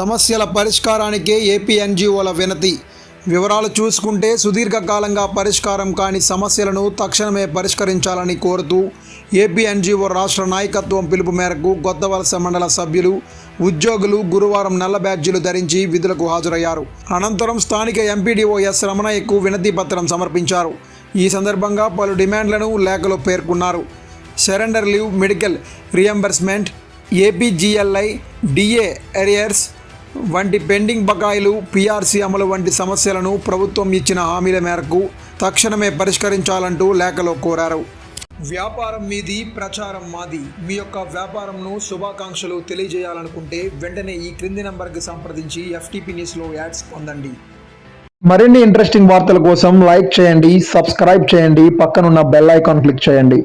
సమస్యల పరిష్కారానికే ఏపీ ఎన్జిఓల వినతి. వివరాలు చూసుకుంటే సుదీర్ఘకాలంగా పరిష్కారం కాని సమస్యలను తక్షణమే పరిష్కరించాలని కోరుతూ ఏపీ ఎన్జిఓ రాష్ట్ర నాయకత్వం పిలుపు మేరకు కొత్త వలస మండల సభ్యులు ఉద్యోగులు గురువారం నల్ల బ్యాడ్జీలు ధరించి విధులకు హాజరయ్యారు. అనంతరం స్థానిక ఎంపీడీఓ ఎస్ రమణయ్యకు వినతి పత్రం సమర్పించారు. ఈ సందర్భంగా పలు డిమాండ్లను లేఖలో పేర్కొన్నారు. Surrender leave medical reimbursement APGLI DA arrears వంటి పెండింగ్ బకాయిలు పీఆర్సీ అమలు వంటి సమస్యలను ప్రభుత్వం ఇచ్చిన హామీల మేరకు తక్షణమే పరిష్కరించాలంటూ లేఖలో కోరారు. వ్యాపారం మీది ప్రచారం మాది. మీ యొక్క వ్యాపారంను శుభాకాంక్షలు తెలియజేయాలనుకుంటే వెంటనే ఈ క్రింది నంబర్కి సంప్రదించి ఎఫ్టీపీ న్యూస్లో యాడ్స్ పొందండి. మరిన్ని ఇంట్రెస్టింగ్ వార్తల కోసం లైక్ చేయండి సబ్స్క్రైబ్ చేయండి పక్కనున్న బెల్ ఐకాన్ క్లిక్ చేయండి.